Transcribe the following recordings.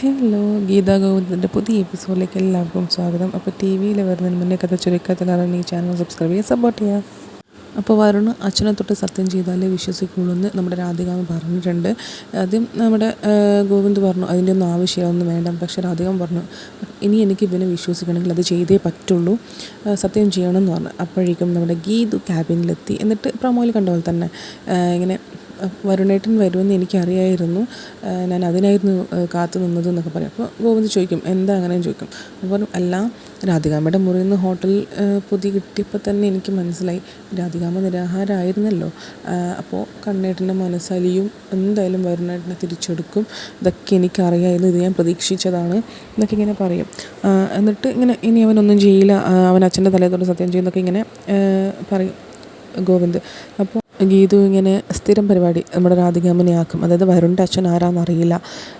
Hello Gita ഗോവിന്ദന്റെ പുതിയ എപ്പിസോഡിലേക്ക് എല്ലാവർക്കും സ്വാഗതം. അപ്പോൾ ടി വിയിൽ വരുന്നതിന് മുന്നേ കഥ ചുരുക്കത്തിൽ അറിയാൻ ഈ ചാനൽ സബ്സ്ക്രൈബ് ചെയ്യുക സപ്പോർട്ട് ചെയ്യുക അപ്പോൾ വരുണ് അച്ഛനെ തൊട്ട് സത്യം ചെയ്താലേ വിശ്വസിക്കുള്ളൂ എന്ന് നമ്മുടെ രാധികാമ പറഞ്ഞിട്ടുണ്ട്. ആദ്യം നമ്മുടെ ഗോവിന്ദ് പറഞ്ഞു അതിന്റെ ഒന്നും ആവശ്യമൊന്നും വേണ്ട. പക്ഷേ രാധികാമ പറഞ്ഞു ഇനി എനിക്ക് ഇവനെ വിശ്വസിക്കണമെങ്കിൽ അത് ചെയ്തേ പറ്റുള്ളൂ. സത്യം ചെയ്യണമെന്ന് പറഞ്ഞു. അപ്പോഴേക്കും നമ്മുടെ ഗീതു ക്യാബിനിലെത്തി എന്നിട്ട് പ്രമോയിൽ കണ്ട പോലെ തന്നെ ഇങ്ങനെ വരുണേട്ടൻ വരുമെന്ന് എനിക്കറിയായിരുന്നു. ഞാൻ അതിനായിരുന്നു കാത്തു നിന്നത് എന്നൊക്കെ പറയും. അപ്പോൾ ഗോവിന്ദ് ചോദിക്കും എന്താ അങ്ങനെ ചോദിക്കും. അപ്പോൾ അല്ല രാധികാമ്മയുടെ മുറിയിൽ നിന്ന് ഹോട്ടൽ പൊതി കിട്ടിയപ്പോൾ തന്നെ എനിക്ക് മനസ്സിലായി. രാധികാമ്മ നിരാഹാരമായിരുന്നല്ലോ അപ്പോൾ കണ്ണേട്ടന്റെ മനസ്സലിയും എന്തായാലും വരുണേട്ടനെ തിരിച്ചെടുക്കും. ഇതൊക്കെ എനിക്കറിയായിരുന്നു. ഇത് ഞാൻ പ്രതീക്ഷിച്ചതാണ്. എന്നൊക്കെ ഇങ്ങനെ പറയും. എന്നിട്ട് ഇങ്ങനെ ഇനി അവനൊന്നും ചെയ്യില്ല. അവൻ അച്ഛന്റെ തലേത്തോട് സത്യം ചെയ്യുന്നൊക്കെ ഇങ്ങനെ പറയും ഗോവിന്ദ്. അപ്പോൾ ഗീതു ഇങ്ങനെ സ്ഥിരം പരിപാടി നമ്മുടെ രാധികാമ്മനെ ആക്കും. അതായത് വരുണിന്റെ അച്ഛൻ ആരാന്നറിയില്ല.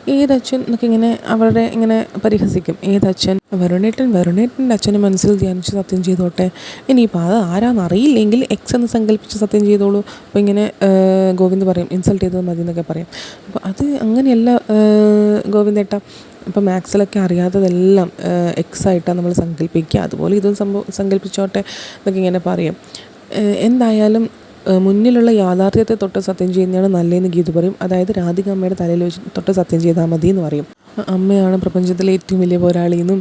ഏതച്ഛൻ എന്നൊക്കെ ഇങ്ങനെ അവരുടെ ഇങ്ങനെ പരിഹസിക്കും. ഏതച്ഛൻ? വരുണേട്ടൻ വരുണേട്ടന്റെ അച്ഛനെ മനസ്സിൽ ധ്യാനിച്ച് സത്യം ചെയ്തോട്ടെ. ഇനിയിപ്പോൾ അത് ആരാന്നറിയില്ലെങ്കിൽ എക്സ് എന്ന് സങ്കല്പിച്ച് സത്യം ചെയ്തോളൂ. അപ്പോൾ ഇങ്ങനെ ഗോവിന്ദ് പറയും. ഇൻസൾട്ട് ചെയ്തത് മതി എന്നൊക്കെ പറയും. അപ്പോൾ അത് അങ്ങനെയല്ല ഗോവിന്ദേട്ട. ഇപ്പോൾ മാത്സിലൊക്കെ അറിയാത്തതെല്ലാം എക്സായിട്ടാണ് നമ്മൾ സങ്കല്പിക്കുക. അതുപോലെ ഇതും സംഭവം സങ്കല്പിച്ചോട്ടെ എന്നൊക്കെ ഇങ്ങനെ പറയും. എന്തായാലും മുന്നിലുള്ള യാഥാർത്ഥ്യത്തെ തൊട്ട് സത്യം ചെയ്യുന്നതാണ് നല്ലതെന്ന് ഗീത പറയും. അതായത് രാധിക അമ്മയുടെ തലയിൽ വെച്ച് തൊട്ട് സത്യം ചെയ്താൽ മതി എന്ന് പറയും. അമ്മയാണ് പ്രപഞ്ചത്തിലെ ഏറ്റവും വലിയ പോരാളി എന്നും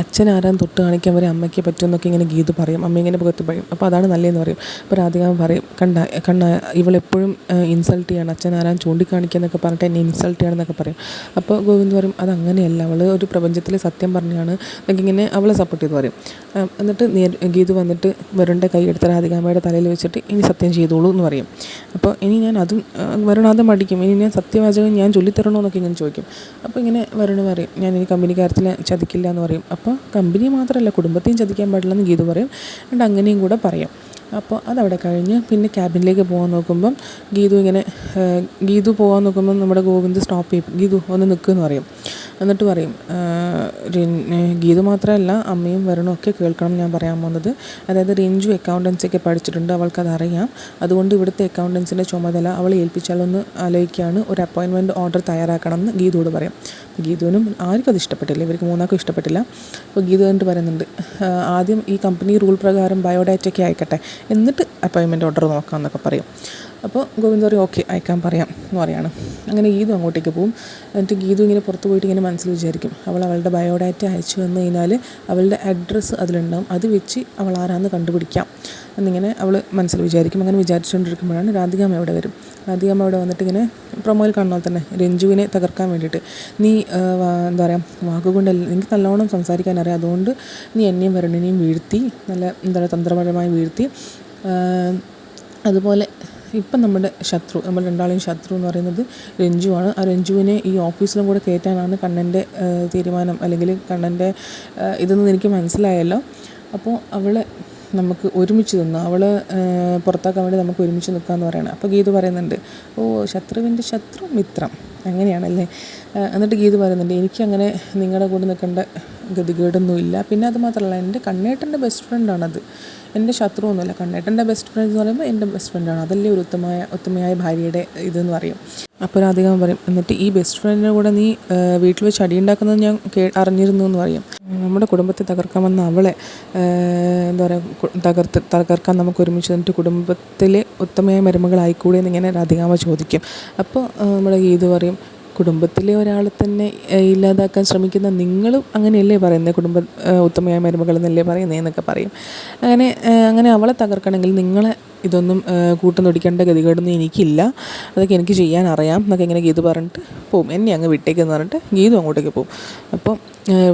അച്ഛൻ ആരാൻ തൊട്ട് കാണിക്കാൻ വരെ അമ്മയ്ക്ക് പറ്റുമെന്നൊക്കെ ഇങ്ങനെ ഗീതു പറയും. അമ്മ ഇങ്ങനെ പുകത്ത് പറയും. അപ്പോൾ അതാണ് നല്ലതെന്ന് പറയും. അപ്പോൾ രാധിക പറയും കണ്ട കണ്ട ഇവളെപ്പോഴും ഇൻസൾട്ട് ചെയ്യാണ്. അച്ഛൻ ആരാൻ ചൂണ്ടിക്കാണിക്കുക എന്നൊക്കെ പറഞ്ഞിട്ട് എന്നെ ഇൻസൾട്ട് ചെയ്യണമെന്നൊക്കെ പറയും. അപ്പോൾ ഗോവിന്ദ് പറയും അത് അവൾ ഒരു പ്രപഞ്ചത്തിലെ സത്യം പറഞ്ഞാണ്. എന്നൊക്കെ ഇങ്ങനെ അവളെ സപ്പോർട്ട് ചെയ്ത് പറയും. എന്നിട്ട് ഗീതു വന്നിട്ട് വരുണ്ട കൈ എടുത്ത് രാധികാമ്മയുടെ തലയിൽ വെച്ചിട്ട് ഇനി സത്യം ചെയ്തോളൂ എന്ന് പറയും. അപ്പോൾ ഇനി ഞാൻ അതും വരുണാതെ മടിക്കും. ഇനി ഞാൻ സത്യവാചകം ഞാൻ ചൊല്ലിത്തരണോ എന്നൊക്കെ ഇങ്ങനെ ചോദിക്കും. അപ്പോൾ ഇങ്ങനെ വരുണ് പറയും ഞാൻ കമ്പനി കാര്യത്തിൽ ചതിക്കില്ല എന്ന് പറയും. അപ്പോൾ കമ്പനി മാത്രമല്ല കുടുംബത്തെയും ചതിക്കാൻ പാടില്ലെന്ന് ഗീതു പറയും. എന്നിട്ട് അങ്ങനെയും കൂടെ പറയും. അപ്പോൾ അതവിടെ കഴിഞ്ഞ് പിന്നെ ക്യാബിനിലേക്ക് പോകാൻ നോക്കുമ്പം ഗീതു ഇങ്ങനെ ഗീതു പോകാൻ നോക്കുമ്പം നമ്മുടെ ഗോവിന്ദ് സ്റ്റോപ്പ് ചെയ്യും. ഗീതു ഒന്ന് നിൽക്കുമെന്ന് പറയും. എന്നിട്ട് പറയും ഗീതു മാത്രമല്ല അമ്മയും വരണും ഒക്കെ കേൾക്കണം ഞാൻ പറയാൻ പോകുന്നത്. അതായത് റിഞ്ചു അക്കൗണ്ടൻസി ഒക്കെ പഠിച്ചിട്ടുണ്ട് അവൾക്ക് അറിയാം അതുകൊണ്ട് ഇവിടുത്തെ അക്കൗണ്ടൻസിന്റെ ചുമതല അവൾ ഏൽപ്പിച്ചാലൊന്ന് ആലോചിക്കുകയാണ് ഒരു അപ്പോയിൻമെന്റ് ഓർഡർ തയ്യാറാക്കണം എന്ന് ഗീതുവോട് പറയും. ഗീതുവിനും ആർക്കും അത് ഇഷ്ടപ്പെട്ടില്ല. ഇവർക്ക് മൂന്നാർക്കും ഇഷ്ടപ്പെട്ടില്ല. അപ്പോൾ ഗീതു എന്നിട്ട് പറയുന്നുണ്ട് ആദ്യം ഈ കമ്പനി റൂൾ പ്രകാരം ബയോഡാറ്റയ്ക്ക് അയക്കട്ടെ. എന്നിട്ട് അപ്പോയിൻമെന്റ് ഓർഡർ നോക്കാം എന്നൊക്കെ പറയും. അപ്പോൾ ഗോവിന്ദ് പറയും ഓക്കെ അയക്കാൻ പറയാം എന്ന് പറയാണ്. അങ്ങനെ ഗീതു അങ്ങോട്ടേക്ക് പോകും എന്നിട്ട് ഗീതു ഇങ്ങനെ പുറത്ത് പോയിട്ട് ഇങ്ങനെ മനസ്സിൽ വിചാരിക്കും അവൾ അവളുടെ ബയോഡാറ്റ അയച്ചു വന്നു കഴിഞ്ഞാൽ അവളുടെ അഡ്രസ്സ് അതിലുണ്ടാവും. അത് വെച്ച് അവൾ ആരാന്ന് കണ്ടുപിടിക്കാം. എന്നിങ്ങനെ അവൾ മനസ്സിൽ വിചാരിക്കും. അങ്ങനെ വിചാരിച്ചുകൊണ്ടിരിക്കുമ്പോഴാണ് രാധികാമ്മ അവിടെ വരും. രാധികാമ്മ അവിടെ വന്നിട്ട് ഇങ്ങനെ പ്രൊമോയിൽ കാണുന്ന പോലെ തന്നെ രഞ്ജുവിനെ തകർക്കാൻ വേണ്ടിയിട്ട്. നീ എന്താ പറയുക വാക്കുകൊണ്ടല്ല എനിക്ക് നല്ലോണം സംസാരിക്കാൻ അറിയാം അതുകൊണ്ട് നീ എന്നെയും വരുണിനെയും വീഴ്ത്തി നല്ല എന്താ പറയുക തന്ത്രപരമായി വീഴ്ത്തി. അതുപോലെ ഇപ്പം നമ്മുടെ ശത്രു നമ്മൾ രണ്ടാളെയും ശത്രു എന്ന് പറയുന്നത് രഞ്ജുവാണ് ആ രഞ്ജുവിനെ ഈ ഓഫീസിലും കൂടെ കയറ്റാനാണ് കണ്ണന്റെ തീരുമാനം. അല്ലെങ്കിൽ കണ്ണന്റെ ഇതെന്ന് എനിക്ക് മനസ്സിലായല്ലോ. അപ്പോൾ അവളെ നമുക്ക് ഒരുമിച്ച് നിന്ന്. അവൾ പുറത്താക്കാൻ വേണ്ടി നമുക്ക് ഒരുമിച്ച് നിൽക്കാമെന്ന് പറയണം. അപ്പോൾ ഗീതു പറയുന്നുണ്ട് ഓ ശത്രുവിന്റെ ശത്രു മിത്രം. അങ്ങനെയാണല്ലേ? എന്നിട്ട് ഗീതു പറയുന്നുണ്ട് എനിക്കങ്ങനെ നിങ്ങളുടെ കൂടെ നിൽക്കേണ്ട ഗതികേടൊന്നും ഇല്ല പിന്നെ അത് മാത്രമല്ല എന്റെ കണ്ണേട്ടന്റെ ബെസ്റ്റ് ഫ്രണ്ടാണത് എന്റെ ശത്രുവൊന്നുമല്ല. കണ്ണേട്ടന്റെ ബെസ്റ്റ് ഫ്രണ്ട് എന്ന് പറയുമ്പോൾ എന്റെ ബെസ്റ്റ് ഫ്രണ്ടാണ് അതല്ലേ ഒരു ഉത്തമമായ ഉത്തമയായ ഭാര്യയുടെ ഇതെന്ന് പറയും. അപ്പോൾ അധികം പറയും എന്നിട്ട് ഈ ബെസ്റ്റ് ഫ്രണ്ടിന്റെ കൂടെ നീ വീട്ടിൽ വെച്ച് അടിയുണ്ടാക്കുന്നത് ഞാൻ കേ അറിഞ്ഞിരുന്നു എന്ന് പറയും. നമ്മുടെ കുടുംബത്തെ തകർക്കാൻ വന്ന അവളെ എന്താ പറയുക തകർത്ത് തകർക്കാൻ നമുക്ക് ഒരുമിച്ച് നിന്നിട്ട് കുടുംബത്തിലെ ഉത്തമയായ മരുമകളായിക്കൂടെ എന്നിങ്ങനെ രാധികാമ്മ ചോദിക്കും. അപ്പോൾ നമ്മുടെ ഗീതു പറയും കുടുംബത്തിലെ ഒരാളെ തന്നെ ഇല്ലാതാക്കാൻ ശ്രമിക്കുന്ന നിങ്ങളും അങ്ങനെയല്ലേ പറയുന്നത്? കുടുംബ ഉത്തമയായ മരുമകൾ എന്നല്ലേ പറയുന്നത് എന്നൊക്കെ പറയും. അങ്ങനെ അങ്ങനെ അവളെ തകർക്കണമെങ്കിൽ നിങ്ങളെ ഇതൊന്നും കൂട്ടം തൊടിക്കേണ്ട ഗതികേടൊന്നും എനിക്കില്ല. അതൊക്കെ എനിക്ക് ചെയ്യാൻ അറിയാം. എന്നൊക്കെ ഇങ്ങനെ ഗീതു പറഞ്ഞിട്ട് പോവും. എന്നെ അങ്ങ് വിട്ടേക്കെന്ന് പറഞ്ഞിട്ട് ഗീതു അങ്ങോട്ടേക്ക് പോവും. അപ്പം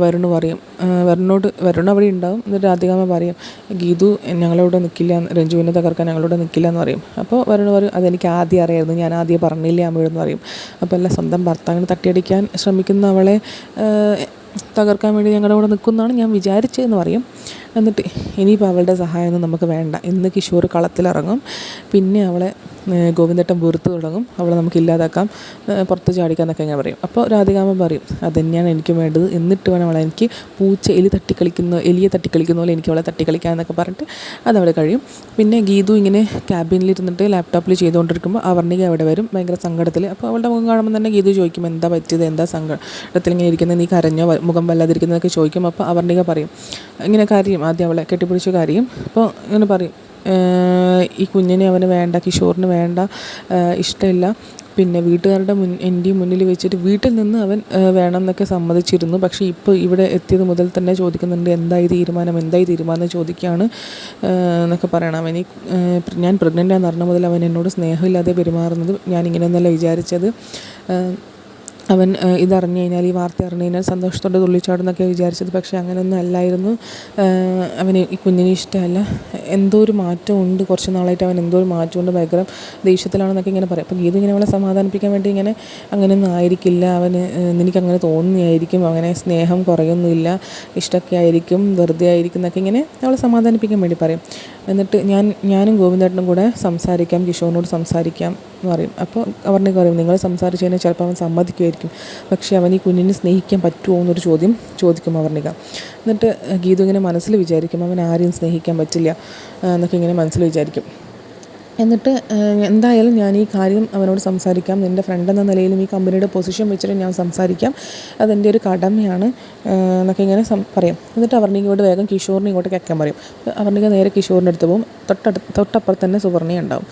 വരുണ് പറയും. വരുണോട് വരുൺ അവിടെ ഉണ്ടാവും. എന്നിട്ട് രാധികാമ്മ പറയും ഗീതു ഞങ്ങളവിടെ നിൽക്കില്ല രഞ്ജുവിനെ തകർക്കാൻ ഞങ്ങളോട് നിൽക്കില്ല എന്ന് പറയും. അപ്പോൾ വരുൺ പറയും അതെനിക്ക് ആദ്യം അറിയായിരുന്നു. ഞാൻ ആദ്യം പറഞ്ഞില്ല അമ്മയോടെന്ന് പറയും. അപ്പോൾ എല്ലാം സ്വന്തം ഭർത്താവിനെ തട്ടിയടിക്കാൻ ശ്രമിക്കുന്ന അവളെ തകർക്കാൻ വേണ്ടി ഞങ്ങളുടെ കൂടെ നിൽക്കുന്നതാണ് ഞാൻ വിചാരിച്ചതെന്ന് പറയും. എന്നിട്ട് ഇനിയിപ്പോൾ അവളുടെ സഹായമൊന്നും നമുക്ക് വേണ്ട. ഇന്ന് കിഷോർ കളത്തിലിറങ്ങും. പിന്നെ അവളെ ഗോവിന്ദേട്ടൻ വെറുത്ത് തുടങ്ങും. അവളെ നമുക്ക് ഇല്ലാതാക്കാം. പുറത്ത് ചാടിക്കാന്നൊക്കെ ഞാൻ പറയും. അപ്പോൾ രാധികാമ്മ പറയും അത് തന്നെയാണ് എനിക്ക് വേണ്ടത്. എന്നിട്ട് വേണം അവളെ എനിക്ക് പൂച്ച എലി തട്ടിക്കളിക്കുന്ന എലിയെ തട്ടിക്കളിക്കുന്ന പോലെ എനിക്ക് അവളെ തട്ടിക്കളിക്കാം എന്നൊക്കെ പറഞ്ഞിട്ട് അതവിടെ കഴിയും. പിന്നെ ഗീതു ഇങ്ങനെ ക്യാബിനിലിരുന്നിട്ട് ലാപ്ടോപ്പിൽ ചെയ്തുകൊണ്ടിരിക്കുമ്പോൾ അവർണിക അവിടെ വരും. ഭയങ്കര സങ്കടത്തിൽ അപ്പോൾ അവളുടെ മുഖം കാണുമ്പോൾ തന്നെ ഗീതു ചോദിക്കും എന്താ പറ്റിയത്? എന്താ സങ്കടത്തിൽ ഇങ്ങനെ ഇരിക്കുന്നത് നീ കരഞ്ഞോ? മുഖം വല്ലാതിരിക്കുന്നതൊക്കെ ചോദിക്കും. അപ്പോൾ അവർണിക പറയും ഇങ്ങനെ കാര്യം. ആദ്യം അവളെ കെട്ടിപ്പിടിച്ച കാര്യം. അപ്പോൾ ഇങ്ങനെ പറയും ഈ കുഞ്ഞിനെ അവന് വേണ്ട കിഷോറിന് വേണ്ട ഇഷ്ടമില്ല. പിന്നെ വീട്ടുകാരുടെ മുൻ എന്റെ മുന്നിൽ വെച്ചിട്ട് വീട്ടിൽ നിന്ന് അവൻ വേണം എന്നൊക്കെ സമ്മതിച്ചിരുന്നു. പക്ഷേ ഇപ്പോൾ ഇവിടെ എത്തിയത് മുതൽ തന്നെ ചോദിക്കുന്നുണ്ട് എന്തായി തീരുമാനം എന്തായി തീരുമാനം ചോദിക്കുകയാണ് എന്നൊക്കെ പറയണം. അവൻ ഞാൻ പ്രഗ്നന്റ് ആണെന്ന് അറിഞ്ഞ മുതൽ അവൻ എന്നോട് സ്നേഹമില്ലാതെ പെരുമാറുന്നത് ഞാൻ ഇങ്ങനെയൊന്നല്ല വിചാരിച്ചത് അവൻ ഇതറിഞ്ഞു കഴിഞ്ഞാൽ ഈ വാർത്ത അറിഞ്ഞു കഴിഞ്ഞാൽ സന്തോഷത്തോടെ തുള്ളിച്ചാടുന്നൊക്കെ വിചാരിച്ചത്. പക്ഷേ അങ്ങനെയൊന്നും അല്ലായിരുന്നു. അവന് ഈ കുഞ്ഞിനെ ഇഷ്ടമല്ല. എന്തോ ഒരു മാറ്റമുണ്ട് കുറച്ച് നാളായിട്ട് അവൻ എന്തോ ഒരു മാറ്റമുണ്ട് ഭയങ്കര ദേഷ്യത്തിലാണെന്നൊക്കെ ഇങ്ങനെ പറയും. അപ്പോൾ ഗീത ഇങ്ങനെ അവളെ സമാധാനിപ്പിക്കാൻ വേണ്ടി ഇങ്ങനെ അങ്ങനെയൊന്നും ആയിരിക്കില്ല. അവന് എനിക്ക് നിനക്ക് അങ്ങനെ തോന്നുന്നതായിരിക്കും. അങ്ങനെ സ്നേഹം കുറയൊന്നുമില്ല ഇഷ്ടമൊക്കെ ആയിരിക്കും. വെറുതെ ആയിരിക്കും എന്നൊക്കെ ഇങ്ങനെ അവളെ സമാധാനിപ്പിക്കാൻ വേണ്ടി പറയും. എന്നിട്ട് ഞാൻ ഞാനും ഗോവിന്ദേട്ടനും കൂടെ സംസാരിക്കാം. കിഷോറിനോട് സംസാരിക്കാം എന്ന് പറയും. അപ്പോൾ അവരുടെ പറയും നിങ്ങൾ സംസാരിച്ചു കഴിഞ്ഞാൽ ചിലപ്പോൾ അവൻ സമ്മതിക്കുമായിരിക്കും. പക്ഷേ അവൻ ഈ കുഞ്ഞിനെ സ്നേഹിക്കാൻ പറ്റുമോ എന്നൊരു ചോദ്യം ചോദിക്കും അവർണിക. എന്നിട്ട് ഗീതു ഇങ്ങനെ മനസ്സിൽ വിചാരിക്കും അവൻ ആരെയും സ്നേഹിക്കാൻ പറ്റില്ല എന്നൊക്കെ ഇങ്ങനെ മനസ്സിൽ വിചാരിക്കും. എന്നിട്ട് എന്തായാലും ഞാൻ ഈ കാര്യം അവനോട് സംസാരിക്കാം. എന്റെ ഫ്രണ്ട് എന്ന നിലയിലും ഈ കമ്പനിയുടെ പൊസിഷൻ വെച്ചിട്ട് ഞാൻ സംസാരിക്കാം. അതെന്റെ ഒരു കടമയാണ് എന്നൊക്കെ ഇങ്ങനെ പറയാം. എന്നിട്ട് ഇങ്ങോട്ട് വേഗം കിഷോറിനെ ഇങ്ങോട്ട് കേൾക്കാൻ പറയും. അവർണിക നേരെ കിഷോറിന്റെ അടുത്ത് പോകും. തൊട്ടടുത്ത് തൊട്ടപ്പുറത്ത് തന്നെ സുവർണി ഉണ്ടാവും.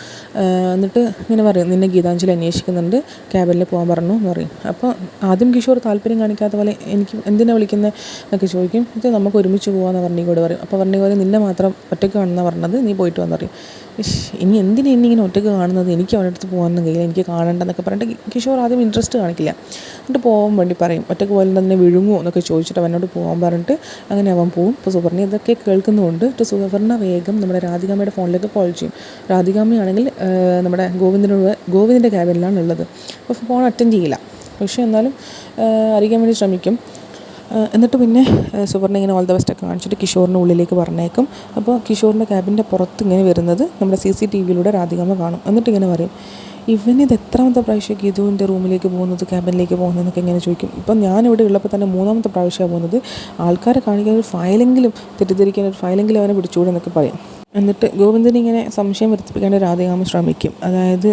എന്നിട്ട് ഇങ്ങനെ പറയും നിന്നെ ഗീതാഞ്ജലി അന്വേഷിക്കുന്നുണ്ട്. ക്യാബിനിൽ പോകാൻ പറഞ്ഞു എന്ന് പറയും. അപ്പോൾ ആദ്യം കിഷോർ താല്പര്യം കാണിക്കാത്ത പോലെ എനിക്ക് എന്തിനാണ് വിളിക്കുന്നത് എന്നൊക്കെ ചോദിക്കും. ഇത് നമുക്ക് ഒരുമിച്ച് പോകാമെന്ന് അവർണിക്കോട് പറയും. അപ്പോൾ പറയും നിന്നെ മാത്രം ഒറ്റയ്ക്ക് കാണുന്ന പറഞ്ഞത്. നീ പോയിട്ട് വന്നറിയും ഇനി എന്തിനാ എന്നെ ഇങ്ങനെ ഒറ്റയ്ക്ക് കാണുന്നത്? എനിക്ക് അവന്റെ അടുത്ത് പോകാനൊന്നും കഴിയില്ല. എനിക്ക് കാണണ്ടെന്നൊക്കെ പറഞ്ഞിട്ട് കിഷോർ ആദ്യം ഇൻട്രസ്റ്റ് കാണിക്കില്ല. എന്നിട്ട് പോകാൻ വേണ്ടി പറയും. ഒറ്റയ്ക്ക് പോലെ തന്നെ വിഴുങ്ങുമോ എന്നൊക്കെ ചോദിച്ചിട്ട് അവനോട് പോകാൻ പറഞ്ഞിട്ട് അങ്ങനെ അവൻ പോകും ഇപ്പോൾ സുവർണ ഇതൊക്കെ കേൾക്കുന്നതുകൊണ്ട് ഇപ്പോൾ സുവർണ വേഗം നമ്മുടെ രാധികാമ്മയുടെ ഫോണിലേക്ക് കോൾ ചെയ്യും. രാധികാമ്മയാണെങ്കിൽ നമ്മുടെ ഗോവിന്ദനോട് ഗോവിന്ദന്റെ ക്യാബിനിലാണ് ഉള്ളത്. അപ്പോൾ ഫോൺ അറ്റൻഡ് ചെയ്യില്ല. പക്ഷേ എന്നാലും അറിയിക്കാൻ വേണ്ടി ശ്രമിക്കും. എന്നിട്ട് പിന്നെ സുവർണ ഇങ്ങനെ ഓൾ ദ ബെസ്റ്റ് ഒക്കെ കാണിച്ചിട്ട് കിഷോറിന്റെ ഉള്ളിലേക്ക് പറഞ്ഞേക്കും. അപ്പോൾ കിഷോറിന്റെ ക്യാബിന്റെ പുറത്ത് ഇങ്ങനെ വരുന്നത് നമ്മുടെ സി സി ടി വിയിലൂടെ രാധികാമ്മ കാണും. എന്നിട്ട് ഇങ്ങനെ പറയും ഇവൻ ഇത് എത്രാമത്തെ പ്രാവശ്യം ഗീതുവിന്റെ റൂമിലേക്ക് പോകുന്നത് ക്യാബിനിലേക്ക് പോകുന്നതെന്നൊക്കെ ഇങ്ങനെ ചോദിക്കും. ഇപ്പം ഞാനിവിടെ ഉള്ളപ്പോൾ തന്നെ മൂന്നാമത്തെ പ്രാവശ്യമാണ് പോകുന്നത്. ആൾക്കാരെ കാണിക്കാൻ ഒരു ഫയലെങ്കിലും തെറ്റിദ്ധരിക്കാൻ ഒരു ഫയലെങ്കിലും അവനെ പിടിച്ചുകൂടെ എന്നൊക്കെ പറയും. എന്നിട്ട് ഗോവിന്ദൻ ഇങ്ങനെ സംശയം വരുത്തിപ്പിക്കാണ്ട് രാധികാമ്മ ശ്രമിക്കും. അതായത്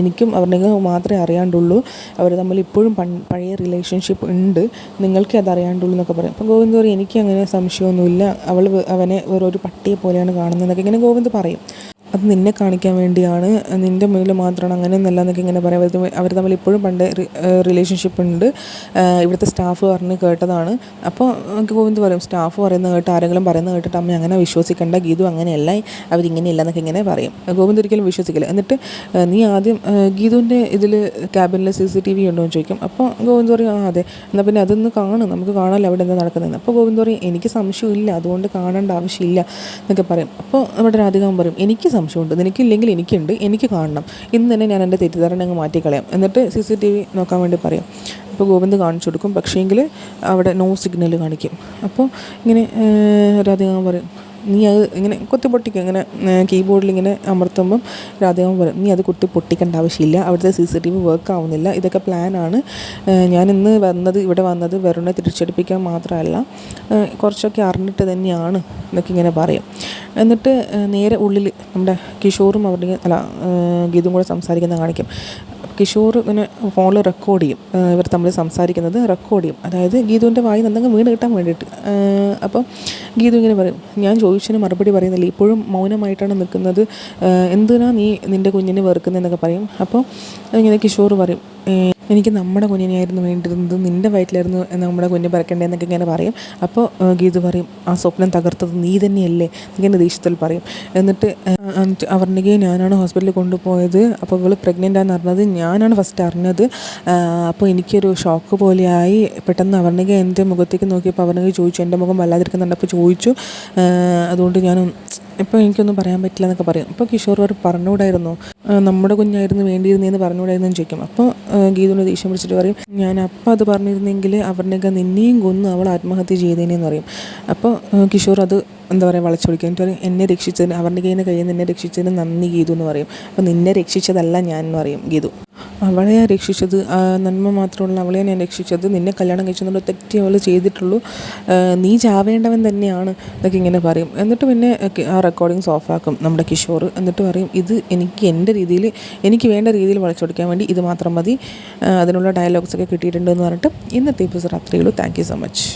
എനിക്കും അവരുടെ മാത്രമേ അറിയാണ്ടുള്ളൂ. അവർ തമ്മിൽ ഇപ്പോഴും പഴയ റിലേഷൻഷിപ്പ് ഉണ്ട്. നിങ്ങൾക്കേ അത് അറിയാണ്ടുള്ളൂ എന്നൊക്കെ പറയും. അപ്പോൾ ഗോവിന്ദ് പറയും എനിക്ക് അങ്ങനെ സംശയമൊന്നുമില്ല. അവൾ അവനെ വേറൊരു പട്ടിയെ പോലെയാണ് കാണുന്നതെന്നൊക്കെ ഇങ്ങനെ ഗോവിന്ദ് പറയും. അത് നിന്നെ കാണിക്കാൻ വേണ്ടിയാണ്. നിന്റെ മുന്നിൽ മാത്രമാണ് അങ്ങനെയൊന്നല്ല എന്നൊക്കെ ഇങ്ങനെ പറയാം. അവർ അവർ തമ്മിൽ ഇപ്പോഴും പണ്ട് റിലേഷൻഷിപ്പ് ഉണ്ട്. ഇവിടുത്തെ സ്റ്റാഫ് പറഞ്ഞ് കേട്ടതാണ്. അപ്പോൾ നമുക്ക് ഗോവിന്ദ് പറയും സ്റ്റാഫ് പറയുന്നത് കേട്ട് ആരെങ്കിലും പറയുന്നത് കേട്ടിട്ട് അമ്മ അങ്ങനെ വിശ്വസിക്കേണ്ട. ഗീതു അങ്ങനെയല്ല. അവരിങ്ങനെയല്ല എന്നൊക്കെ ഇങ്ങനെ പറയും. ഗോവിന്ദ് ഒരിക്കലും വിശ്വസിക്കില്ല. എന്നിട്ട് നീ ആദ്യം ഗീതുവിന്റെ ഇതിൽ ക്യാബിനിൽ സി സി ടി വി ഉണ്ടോ? എന്ന് ചോദിക്കും. അപ്പോൾ ഗോവിന്ദ് പറയും ആ അതെ. എന്നാൽ പിന്നെ അതൊന്ന് കാണും നമുക്ക് കാണാമല്ലോ അവിടെ എന്താ നടക്കുന്നതെന്ന്. അപ്പോൾ ഗോവിന്ദ് പറയും എനിക്ക് സംശയമില്ല. അതുകൊണ്ട് കാണേണ്ട ആവശ്യമില്ല എന്നൊക്കെ പറയും. അപ്പോൾ നമ്മുടെ രാധികാവും പറയും എനിക്ക് സംശയമുണ്ട്. നിനക്കില്ലെങ്കിൽ എനിക്കുണ്ട്. എനിക്ക് കാണണം. ഇന്ന് തന്നെ ഞാൻ എന്റെ തെറ്റിദ്ധാരണ അങ്ങ് മാറ്റിക്കളയാം. എന്നിട്ട് സി സി ടി വി നോക്കാൻ വേണ്ടി പറയാം. അപ്പോൾ ഗോവിന്ദ് കാണിച്ചു കൊടുക്കും. പക്ഷേങ്കിൽ അവിടെ നോ സിഗ്നൽ കാണിക്കും. അപ്പോൾ ഇങ്ങനെ ഒരാധികം പറയും. നീ അത് ഇങ്ങനെ കുത്തി പൊട്ടിക്കും ഇങ്ങനെ കീബോർഡിൽ ഇങ്ങനെ അമർത്തുമ്പം രാധികാമ്മ പറയും നീ അത് കുത്തി പൊട്ടിക്കേണ്ട ആവശ്യമില്ല. അവിടുത്തെ C C T V work ആവുന്നില്ല. ഇതൊക്കെ പ്ലാനാണ് ഞാൻ ഇന്ന് വന്നത് ഇവിടെ വന്നത് വെറുതെ തിരിച്ചടിപ്പിക്കാൻ മാത്രമല്ല. കുറച്ചൊക്കെ അറിഞ്ഞിട്ട് തന്നെയാണ് എന്നൊക്കെ ഇങ്ങനെ പറയും. എന്നിട്ട് നേരെ ഉള്ളിൽ നമ്മുടെ കിഷോറും അവരുടെ അല്ല ഗീതും കൂടെ സംസാരിക്കുന്ന കാണിക്കും. കിഷോർ ഇങ്ങനെ ഫോണിൽ റെക്കോർഡ് ചെയ്യും. ഇവർ തമ്മിൽ സംസാരിക്കുന്നത് റെക്കോർഡ് ചെയ്യും. അതായത് ഗീതുവിന്റെ വായി എന്തെങ്കിലും വീണ് കിട്ടാൻ വേണ്ടിയിട്ട്. അപ്പം ഗീതു ഇങ്ങനെ പറയും ഞാൻ ചോദിച്ചതിന് മറുപടി പറയുന്നില്ല. ഇപ്പോഴും മൗനമായിട്ടാണ് നിൽക്കുന്നത്. എന്തിനാ നീ നിന്റെ കുഞ്ഞിനെ വെറുക്കുന്നതെന്നൊക്കെ പറയും. അപ്പോൾ ഇങ്ങനെ കിഷോർ പറയും എനിക്ക് നമ്മുടെ കുഞ്ഞിനെയായിരുന്നു വേണ്ടിയിരുന്നത്. നിന്റെ വയറ്റിലായിരുന്നു നമ്മുടെ കുഞ്ഞ് പറക്കേണ്ടതെന്നൊക്കെ ഇങ്ങനെ പറയും. അപ്പോൾ ഗീത പറയും ആ സ്വപ്നം തകർത്തത് നീ തന്നെയല്ലേ? ഇങ്ങനെ ദേഷ്യത്തിൽ പറയും. എന്നിട്ട് അവർണികയെ ഞാനാണ് ഹോസ്പിറ്റലിൽ കൊണ്ടുപോയത്. അപ്പോൾ ഇവൾ പ്രഗ്നന്റ് ആണെന്ന് അറിഞ്ഞത് ഞാനാണ് ഫസ്റ്റ് അറിഞ്ഞത്. അപ്പോൾ എനിക്കൊരു ഷോക്ക് പോലെയായി. പെട്ടെന്ന് അവർണിക എന്റെ മുഖത്തേക്ക് നോക്കിയപ്പോൾ അവർണിക ചോദിച്ചു എന്റെ മുഖം വല്ലാതിരിക്കുന്നുണ്ട്? അപ്പോൾ ചോദിച്ചു അതുകൊണ്ട് ഞാൻ ഇപ്പോൾ എനിക്കൊന്നും പറയാൻ പറ്റില്ല എന്നൊക്കെ പറയും. അപ്പോൾ കിഷോർ അവർ പറഞ്ഞുകൂടായിരുന്നു നമ്മുടെ കുഞ്ഞായിരുന്നു വേണ്ടിയിരുന്നതെന്ന് പറഞ്ഞുകൂടായിരുന്നു ചോദിക്കും. അപ്പോൾ ഗീതുവിനെ ദേഷ്യം പിടിച്ചിട്ട് പറയും ഞാൻ അപ്പം അത് പറഞ്ഞിരുന്നെങ്കിൽ അവരുടെയൊക്കെ നിന്നെയും കൊന്ന് അവൾ ആത്മഹത്യ ചെയ്തേനെന്ന് പറയും. അപ്പോൾ കിഷോർ അത് എന്താ പറയുക വളച്ചൊടിക്കുക എന്നിട്ട് പറയും എന്നെ രക്ഷിച്ചതിന് അവരുടെ കയ്യിൽ നിന്ന് കയ്യിൽ എന്നെ രക്ഷിച്ചതിന് നന്ദി ഗീതു എന്ന് പറയും. അപ്പം നിന്നെ രക്ഷിച്ചതല്ല ഞാൻ എന്ന് പറയും ഗീതു. അവളെ രക്ഷിച്ചത് നന്മ മാത്രമുള്ള അവളെ ഞാൻ രക്ഷിച്ചത് നിന്നെ കല്യാണം കഴിച്ചതുകൊണ്ട് തെറ്റി അവൾ ചെയ്തിട്ടുള്ളൂ. നീ ചാവേണ്ടവൻ തന്നെയാണ് എന്നൊക്കെ ഇങ്ങനെ പറയും. എന്നിട്ട് പിന്നെ ആ റെക്കോർഡിങ്സ് ഓഫാക്കും നമ്മുടെ കിഷോർ. എന്നിട്ട് പറയും ഇത് എനിക്ക് എന്റെ രീതിയിൽ എനിക്ക് വേണ്ട രീതിയിൽ വളച്ചൊടിക്കാൻ വേണ്ടി ഇത് മാത്രം മതി. അതിനുള്ള ഡയലോഗ്സ് ഒക്കെ കിട്ടിയിട്ടുണ്ടെന്ന് പറഞ്ഞിട്ട് ഇന്നത്തെ എപ്പിസോഡ് അത്രയേ ഉള്ളൂ. Thank you so much